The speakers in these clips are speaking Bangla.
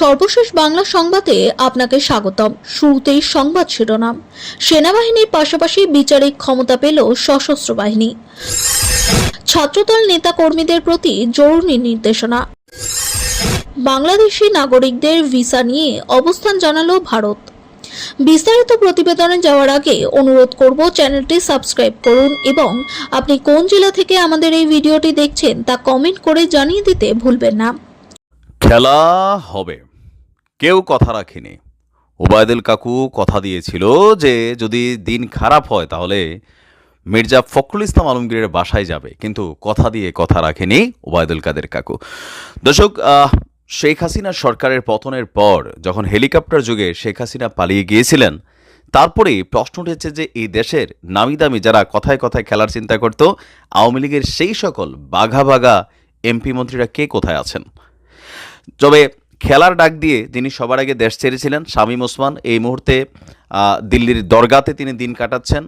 সর্বশেষ বাংলা সংবাদে আপনাকে স্বাগতম। শুরুতেই সংবাদ শিরোনাম। সেনাবাহিনীর পাশাপাশি বিচারিক ক্ষমতা পেল সশস্ত্র বাহিনী। ছাত্রদল নেতাকর্মীদের প্রতি জরুরি নির্দেশনা। বাংলাদেশি নাগরিকদের ভিসা নিয়ে অবস্থান জানালো ভারত। বিস্তারিত প্রতিবেদনে যাওয়ার আগে অনুরোধ করব চ্যানেলটি সাবস্ক্রাইব করুন এবং আপনি কোন জেলা থেকে আমাদের এই ভিডিওটি দেখছেন তা কমেন্ট করে জানিয়ে দিতে ভুলবেন না। খেলা হবে। কেউ কথা রাখেনি। ওবায়দুল কাকু কথা দিয়েছিল যে, যদি দিন খারাপ হয় তাহলে মির্জা ফখরুল ইসলাম আলমগীরের বাসায় যাবে, কিন্তু কথা দিয়ে কথা রাখেনি ওবায়দুল কাদের কাকু। দর্শক শেখ হাসিনা সরকারের পতনের পর যখন হেলিকপ্টার যুগে শেখ হাসিনা পালিয়ে গিয়েছিলেন তারপরে প্রশ্ন উঠেছে যে, এই দেশের নামি দামি যারা কথায় কথায় খেলার চিন্তা করত, আওয়ামী লীগের সেই সকল বাঘা বাঘা এমপি মন্ত্রীরা কে কোথায় আছেন? তবে খেলার ডাক দিয়ে যিনি সবার আগে দেশ ছেড়েছিলেন, শামীম ওসমান, এই মুহূর্তে দিল্লির দরগাতে তিনি দিন কাটাচ্ছেন।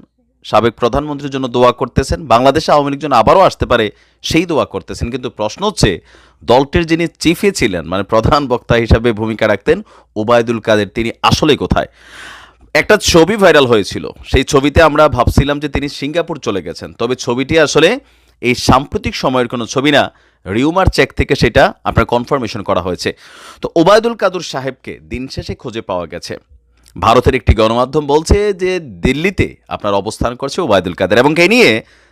সাবেক প্রধানমন্ত্রীর জন্য দোয়া করতেছেন। বাংলাদেশে আওয়ামী লীগ আবারও আসতে পারে, সেই দোয়া করতেছেন। কিন্তু প্রশ্ন হচ্ছে, দলটির যিনি চিফে ছিলেন মানে প্রধান বক্তা হিসাবে ভূমিকা রাখতেন, ওবায়দুল কাদের, তিনি আসলে কোথায়? একটা ছবি ভাইরাল হয়েছিল। সেই ছবিতে আমরা ভাবছিলাম যে তিনি সিঙ্গাপুর চলে গেছেন। তবে ছবিটি আসলে এই সাম্প্রতিক সময়ের কোনো ছবি না। রিউমার চেক থেকে সেটা আপনার কনফার্মেশন করা হয়েছে। তো ওবায়দুল কাদুর সাহেবকে দিন শেষে খুঁজে পাওয়া গেছে। ভারতের একটি গণমাধ্যম বলছে যে দিল্লিতে আপনার অবস্থান করছে ওবায়দুল কাদের এবং এ নিয়ে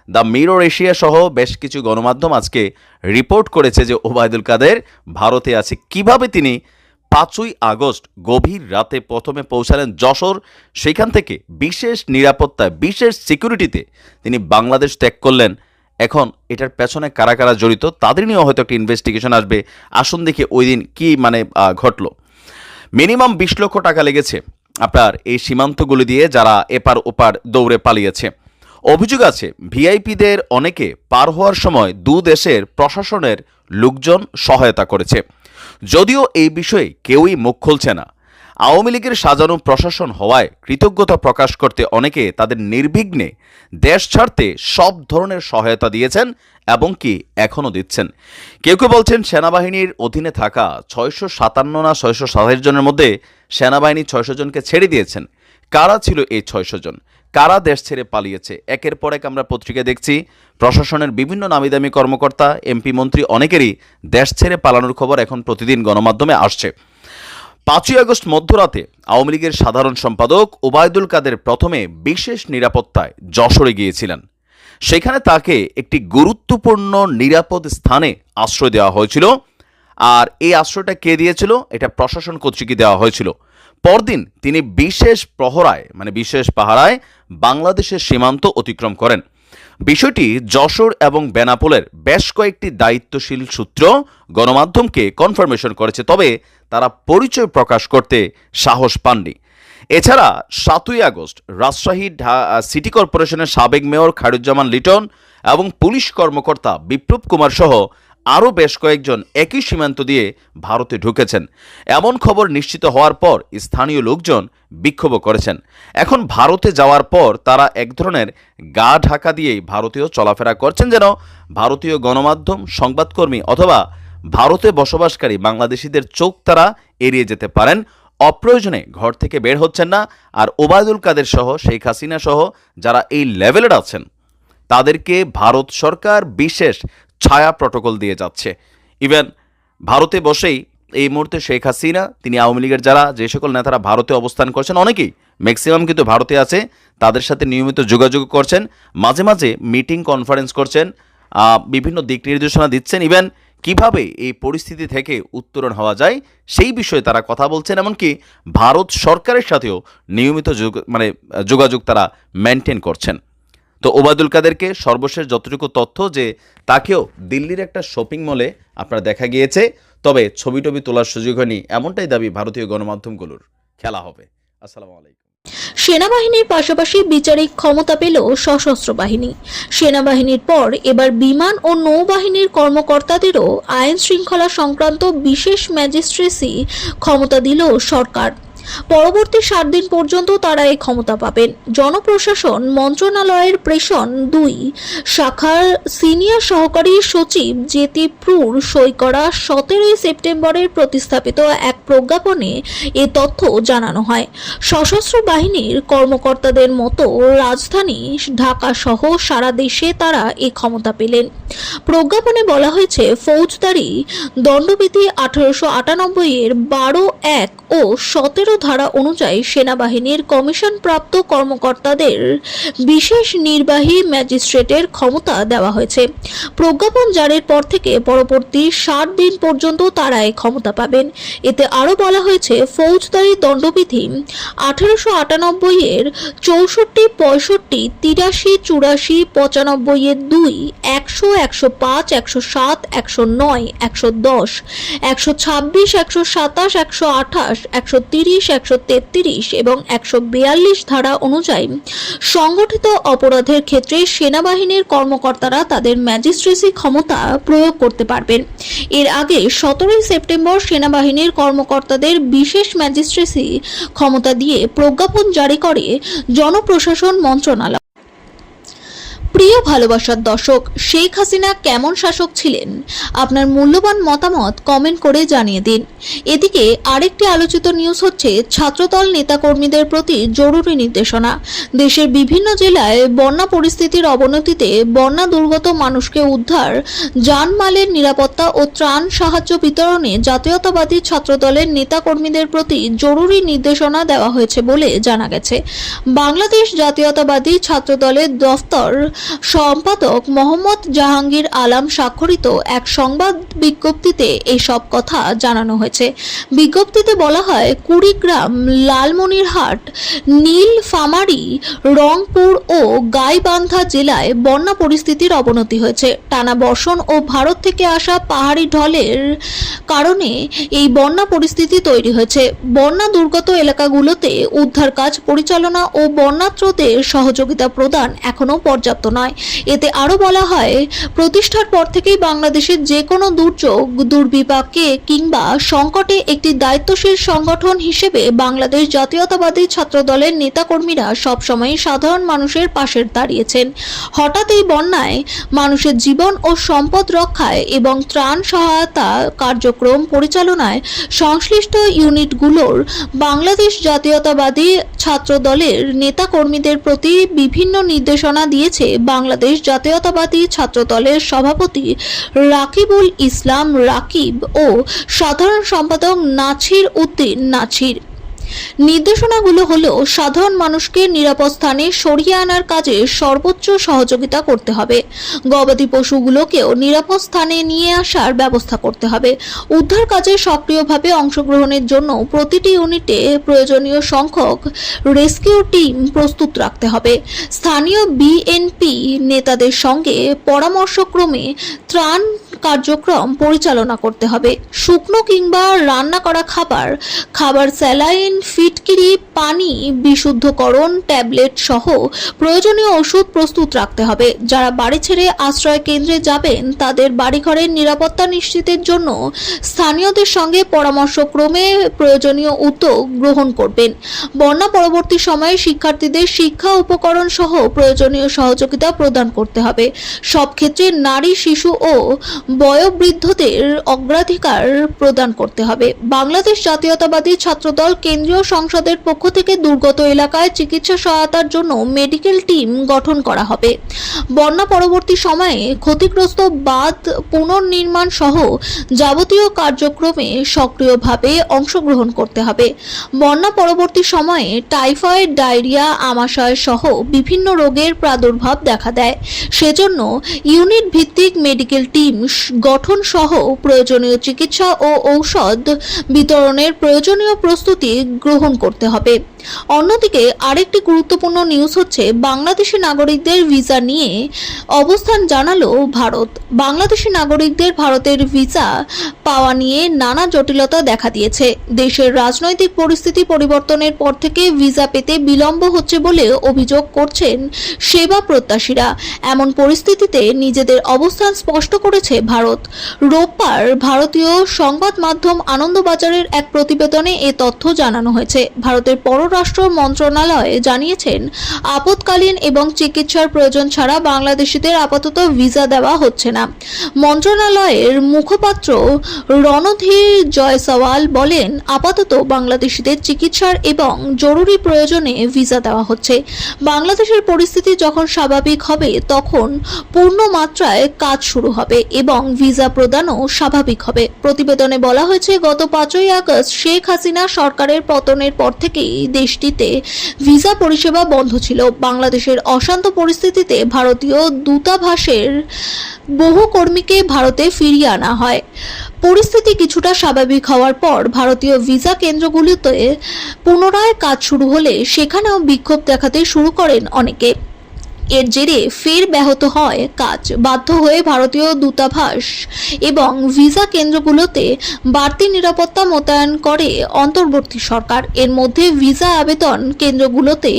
দ্য মিরর এশিয়া সহ বেশ কিছু গণমাধ্যম আজকে রিপোর্ট করেছে যে ওবায়দুল কাদের ভারতে আছে। কীভাবে তিনি পাঁচই আগস্ট গভীর রাতে প্রথমে পৌঁছালেন যশোর, সেখান থেকে বিশেষ নিরাপত্তায়, বিশেষ সিকিউরিটিতে তিনি বাংলাদেশ ত্যাগ করলেন। এখন এটার পেছনে কারা কারা জড়িত তাদের নিয়েও হয়তো একটা ইনভেস্টিগেশন আসবে। আসুন দেখি ওই দিন কী মানে ঘটলো। মিনিমাম বিশ লক্ষ টাকা লেগেছে আপনার এই সীমান্তগুলি দিয়ে যারা এপার ওপার দৌড়ে পালিয়েছে। অভিযোগ আছে, ভিআইপিদের অনেকে পার হওয়ার সময় দু দেশের প্রশাসনের লোকজন সহায়তা করেছে। যদিও এই বিষয়ে কেউই মুখ খুলছে না। আওয়ামী লীগের সাজানো প্রশাসন হওয়ায় কৃতজ্ঞতা প্রকাশ করতে অনেকে তাদের নির্বিঘ্নে দেশ ছাড়তে সব ধরনের সহায়তা দিয়েছেন এবং কি এখনও দিচ্ছেন। কেউ কেউ বলছেন সেনাবাহিনীর অধীনে থাকা ছয়শো সাতান্ন না ছয়শো সাতাশ জনের মধ্যে সেনাবাহিনী ছয়শো জনকে ছেড়ে দিয়েছেন। কারা ছিল এই ছয়শো জন? কারা দেশ ছেড়ে পালিয়েছে? একের পর এক আমরা পত্রিকায় দেখছি, প্রশাসনের বিভিন্ন নামিদামি কর্মকর্তা, এমপি মন্ত্রী অনেকেরই দেশ ছেড়ে পালানোর খবর এখন প্রতিদিন গণমাধ্যমে আসছে। পাঁচই আগস্ট মধ্যরাতে আওয়ামী লীগের সাধারণ সম্পাদক ওবায়দুল কাদের প্রথমে বিশেষ নিরাপত্তায় যশোরে গিয়েছিলেন। সেখানে তাকে একটি গুরুত্বপূর্ণ নিরাপদ স্থানে আশ্রয় দেওয়া হয়েছিল। আর এই আশ্রয়টা কে দিয়েছিল? এটা প্রশাসন কর্তৃকই দেওয়া হয়েছিল। পরদিন তিনি বিশেষ প্রহরায় মানে বিশেষ পাহারায় বাংলাদেশের সীমান্ত অতিক্রম করেন। বিষয়টি যশোর এবং বেনাপোলের বেশ কয়েকটি দায়িত্বশীল সূত্র গণমাধ্যমকে কনফার্মেশন করেছে, তবে তারা পরিচয় প্রকাশ করতে সাহস পাননি। এছাড়া সাতই আগস্ট রাজশাহী সিটি কর্পোরেশনের সাবেক মেয়র খায়রুজ্জামান লিটন এবং পুলিশ কর্মকর্তা বিপ্লব কুমার সহ আরও বেশ কয়েকজন একই সীমান্ত দিয়ে ভারতে ঢুকেছেন। এমন খবর নিশ্চিত হওয়ার পর স্থানীয় লোকজন বিক্ষোভ করেছেন। এখন ভারতে যাওয়ার পর তারা এক ধরনের গা ঢাকা দিয়েই ভারতীয় চলাফেরা করছেন যেন ভারতীয় গণমাধ্যম, সংবাদকর্মী অথবা ভারতে বসবাসকারী বাংলাদেশিদের চোখ তারা এড়িয়ে যেতে পারেন। অপ্রয়োজনে ঘর থেকে বের হচ্ছেন না আর ওবায়দুল কাদের সহ শেখ হাসিনা সহ যারা এই লেভেলের আছেন, তাদেরকে ভারত সরকার বিশেষ ছায়া প্রটোকল দিয়ে যাচ্ছে। ইভেন ভারতে বসেই এই মুহূর্তে শেখ হাসিনা, তিনি আওয়ামী লীগের যারা, যে সকল নেতারা ভারতে অবস্থান করছেন, অনেকেই ম্যাক্সিমাম কিন্তু ভারতে আছে, তাদের সাথে নিয়মিত যোগাযোগ করছেন, মাঝে মাঝে মিটিং কনফারেন্স করছেন বিভিন্ন দিক নির্দেশনা দিচ্ছেন। ইভেন কীভাবে এই পরিস্থিতি থেকে উত্তরণ হওয়া যায়, সেই বিষয়ে তারা কথা বলছেন, এমনকি ভারত সরকারের সাথেও নিয়মিত মানে যোগাযোগ তারা মেনটেন করছেন। তো ওবায়দুল কাদেরকে সর্বশেষ যতটুকু তথ্য যে তাকেও দিল্লির একটা শপিং মলে আপনার দেখা গিয়েছে। তবে ছবি টবি তোলার সুযোগ হয়নি, এমনটাই দাবি ভারতীয় গণমাধ্যমগুলোর। খেলা হবে। আসসালামু আলাইকুম। সেনাবাহিনীর পাশাপাশি বিচারিক ক্ষমতা পেল সশস্ত্র বাহিনী। সেনাবাহিনীর পর এবার বিমান ও নৌবাহিনীর কর্মকর্তাদেরও আইন শৃঙ্খলা সংক্রান্ত বিশেষ ম্যাজিস্ট্রেসি ক্ষমতা দিল সরকার। পরবর্তী সাত দিন পর্যন্ত তারা এই ক্ষমতা পাবেন। জনপ্রশাসন মন্ত্রণালয়ের প্রেষণ দুই। শাখার সিনিয়র সহকারী সচিব জেতিপ্রুর সই করা সতেরোই সেপ্টেম্বরের প্রতিস্থাপিত এক প্রজ্ঞাপনে এ তথ্য জানানো হয়। সশস্ত্র বাহিনীর কর্মকর্তাদের মতো রাজধানী ঢাকা সহ সারা দেশে তারা এ ক্ষমতা পেলেন। প্রজ্ঞাপনে বলা হয়েছে, ফৌজদারি দণ্ডবিধি আঠারোশো আটানব্বই এর বারো এক ও সতেরো ধারা অনুযায়ী সেনাবাহিনীর কমিশনপ্রাপ্ত কর্মকর্তাদের বিশেষ নির্বাহী ম্যাজিস্ট্রেটের ক্ষমতা দেওয়া হয়েছে। প্রজ্ঞাপন জারির পর থেকে পরবর্তী ষাট দিন পর্যন্ত তারা এই ক্ষমতা পাবেন। এতে আরও বলা হয়েছে, ফৌজদারি দণ্ডবিধি আঠারোশো আটানব্বই এর চৌষট্টি, পঁয়ষট্টি, তিরাশি, চুরাশি, পঁচানব্বই এর দুই, একশো একশো পাঁচ, একশো সাত, একশো নয়, একশো দশ, একশো ছাব্বিশ, একশো সাতাশ, একশো আঠাশ, একশো তিরিশ একশো তেত্রিশ এবং একশো বিয়াল্লিশ ধারা অনুযায়ী সংগঠিত অপরাধের ক্ষেত্রে সেনাবাহিনীর কর্মকর্তারা তাদের ম্যাজিস্ট্রেসি ক্ষমতা প্রয়োগ করতে পারবেন। এর আগে সতেরোই সেপ্টেম্বর সেনাবাহিনীর কর্মকর্তাদের বিশেষ ম্যাজিস্ট্রেসি ক্ষমতা দিয়ে প্রজ্ঞাপন জারি করে জনপ্রশাসন মন্ত্রণালয়। প্রিয় ভালোবাসার দর্শক, শেখ হাসিনা কেমন শাসক ছিলেন? আপনার মূল্যবান মতামত কমেন্ট করে জানিয়ে দিন। এদিকে আরেকটি আলোচিত নিউজ হচ্ছে, ছাত্রদল নেতাকর্মীদের প্রতি জরুরি নির্দেশনা। দেশের বিভিন্ন জেলায় বন্যা পরিস্থিতির অবনতিতে বন্যা দুর্গত মানুষকে উদ্ধার জানমালের নিরাপত্তা ও ত্রাণ সাহায্য বিতরণে জাতীয়তাবাদী ছাত্রদলের নেতাকর্মীদের প্রতি জরুরি নির্দেশনা দেওয়া হয়েছে বলে জানা গেছে। বাংলাদেশ জাতীয়তাবাদী ছাত্রদলের দফতর সম্পাদক মোহাম্মদ জাহাঙ্গীর আলাম স্বাক্ষরিত এক সংবাদ বিজ্ঞপ্তিতে এসব কথা জানানো হয়েছে। বিজ্ঞপ্তিতে বলা হয়, কুড়িগ্রাম, লালমনিরহাট, নীলফামারী, রংপুর ও গাইবান্ধা জেলায় বন্যা পরিস্থিতির অবনতি হয়েছে। টানা বর্ষণ ও ভারত থেকে আসা পাহাড়ি ঢলের কারণে এই বন্যা পরিস্থিতি তৈরি হয়েছে। বন্যা দুর্গত এলাকাগুলোতে উদ্ধার কাজ, পরিচালনা ও বন্যাত্রদের সহযোগিতা প্রদান এখনও পর্যাপ্ত নয়। এতে আরও বলা হয়, প্রতিষ্ঠার পর থেকেই বাংলাদেশের যে কোনো দুর্যোগ, দুর্বিপাকে কিংবা সংকটে একটি দায়িত্বশীল সংগঠন হিসেবে বাংলাদেশ জাতীয়তাবাদী ছাত্রদলের নেতাকর্মীরা সবসময় সাধারণ মানুষের পাশে দাঁড়িয়েছেন। হঠাৎ এই বন্যায় মানুষের জীবন ও সম্পদ রক্ষায় এবং ত্রাণ সহায়তা কার্যক্রম পরিচালনায় সংশ্লিষ্ট ইউনিটগুলোর বাংলাদেশ জাতীয়তাবাদী ছাত্রদলের নেতাকর্মীদের প্রতি বিভিন্ন নির্দেশনা দিয়েছে বাংলাদেশ জাতীয়তাবাদী ছাত্রদলের সভাপতি রাকিবুল ইসলাম রাকিব ও সাধারণ সম্পাদক নাছির উদ্দিন নাছির। নির্দেশনাগুলো হলো সাধারণ মানুষকে নিরাপদ স্থানে সরিয়ে আনার কাজে সর্বোচ্চ সহযোগিতা করতে হবে। গবাদি পশুগুলোকেও নিরাপদ স্থানে নিয়ে আসার ব্যবস্থা করতে হবে। উদ্ধার কাজে সক্রিয়ভাবে অংশগ্রহণের জন্য প্রতিটি ইউনিটে প্রয়োজনীয় সংখ্যক রেস্কিউ টিম প্রস্তুত রাখতে হবে। স্থানীয় বিএনপি নেতাদের সঙ্গে পরামর্শক্রমে ত্রাণ কার্যক্রম পরিচালনা করতে হবে। শুকনো কিংবা রান্না করা খাবার খাবার স্যালাইন, ফিটকিরি, পানি, বিশুদ্ধকরণ, ট্যাবলেট সহ প্রয়োজনীয় ওষুধ প্রস্তুত রাখতে হবে। যারা বাড়ি ছেড়ে আশ্রয় কেন্দ্রে যাবেন, তাদের বাড়িঘরের নিরাপত্তা নিশ্চিতের জন্য স্থানীয়দের সঙ্গে পরামর্শক্রমে প্রয়োজনীয় উদ্যোগ গ্রহণ করবেন। বন্যা পরবর্তী সময়ে শিক্ষার্থীদের শিক্ষা উপকরণ সহ প্রয়োজনীয় সহযোগিতা প্রদান করতে হবে। সব ক্ষেত্রে নারী, শিশু ও বয়োবৃদ্ধদের অগ্রাধিকার প্রদান করতে হবে। বাংলাদেশ জাতীয়তাবাদী ছাত্রদল কেন্দ্রীয় সংসদের পক্ষ থেকে দুর্গত এলাকায় চিকিৎসা সহায়তার জন্য মেডিকেল টিম গঠন করা হবে। বন্যা পরবর্তী সময়ে ক্ষতিগ্রস্ত বাঁধ পুনর্নির্মাণ সহ যাবতীয় কার্যক্রমে সক্রিয়ভাবে অংশগ্রহণ করতে হবে। বন্যা পরবর্তী সময়ে টাইফয়েড, ডায়রিয়া, আমাশয় সহ বিভিন্ন রোগের প্রাদুর্ভাব দেখা দেয়। সেজন্য ইউনিট ভিত্তিক মেডিকেল টিম গঠন সহ প্রয়োজনীয় চিকিৎসা ও ঔষধ বিতরণের প্রয়োজনীয় প্রস্তুতি গ্রহণ করতে হবে। অন্যদিকে আরেকটি গুরুত্বপূর্ণ নিউজ হচ্ছে বাংলাদেশি নাগরিকদের ভিসা নিয়ে অবস্থান জানালো ভারত। বাংলাদেশি নাগরিকদের ভারতের ভিসা পাওয়া নিয়ে নানা জটিলতা দেখা দিয়েছে। দেশের রাজনৈতিক পরিস্থিতি পরিবর্তনের পর থেকে ভিসা পেতে বিলম্ব হচ্ছে বলে অভিযোগ করছেন সেবা প্রত্যাশীরা। এমন পরিস্থিতিতে নিজেদের অবস্থান স্পষ্ট করেছে ভারত। রোববার ভারতীয় সংবাদ মাধ্যম আনন্দবাজারের এক প্রতিবেদনে এ তথ্য জানানো হয়েছে। ভারতের পররাষ্ট্র মন্ত্রণালয় জানিয়েছেন আপৎকালীন এবং চিকিৎসার প্রয়োজন ছাড়া বাংলাদেশিদের আপাতত ভিসা দেওয়া হচ্ছে না। মন্ত্রণালয়ের মুখপাত্র রণধীর জয়সওয়াল বলেন, আপাতত বাংলাদেশিদের চিকিৎসার এবং জরুরি প্রয়োজনে ভিসা দেওয়া হচ্ছে। বাংলাদেশের পরিস্থিতি যখন স্বাভাবিক হবে, তখন পূর্ণ মাত্রায় কাজ শুরু হবে এবং ভিসা প্রদানও স্বাভাবিক হবে। প্রতিবেদনে বলা হয়েছে, গত পাঁচই আগস্ট শেখ হাসিনা সরকারের পতনের পর থেকেই দেশটিতে ভিসা পরিষেবা বন্ধ ছিল। বাংলাদেশের অশান্ত পরিস্থিতিতে ভারতীয় দূতাবাসের বহু কর্মীকে ভারতে ফিরিয়ে আনা হয়। পরিস্থিতি কিছুটা স্বাভাবিক হওয়ার পর ভারতীয় ভিসা কেন্দ্রগুলিতে পুনরায় কাজ শুরু হলে সেখানেও বিক্ষোভ দেখাতে শুরু করেন অনেকে। এর জেরে ফের ব্যাহত হয় কাজ। বাধ্য হয়ে ভারতীয় দূতাভাস এবং ভিসা কেন্দ্রগুলোতে বাড়তি নিরাপত্তা মোতায়েন করে অন্তর্বর্তী সরকার। এর মধ্যে ভিসা আবেদন কেন্দ্রগুলোতে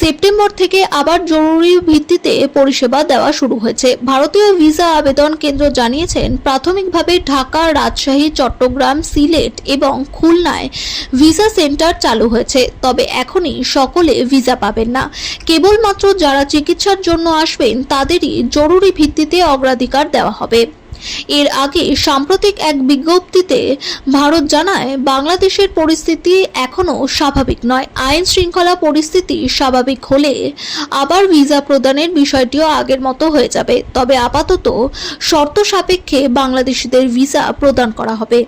সেপ্টেম্বর থেকে আবার জরুরি ভিত্তিতে পরিষেবা দেওয়া শুরু হয়েছে। ভারতীয় ভিসা আবেদন কেন্দ্র জানিয়েছেন, প্রাথমিকভাবে ঢাকা, রাজশাহী, চট্টগ্রাম, সিলেট এবং খুলনায় ভিসা সেন্টার চালু হয়েছে। তবে এখনই সকলে ভিসা পাবেন না। কেবলমাত্র যারা চিকিৎসার জন্য আসবেন, তাদেরই জরুরি ভিত্তিতে অগ্রাধিকার দেওয়া হবে। এর আগে সাম্প্রতিক এক বিজ্ঞপ্তিতে ভারত জানায়, বাংলাদেশের পরিস্থিতি এখনও স্বাভাবিক নয়। আইন শৃঙ্খলা পরিস্থিতি স্বাভাবিক হলে আবার ভিসা প্রদানের বিষয়টিও আগের মতো হয়ে যাবে। তবে আপাতত শর্ত সাপেক্ষে বাংলাদেশিদের ভিসা প্রদান করা হবে।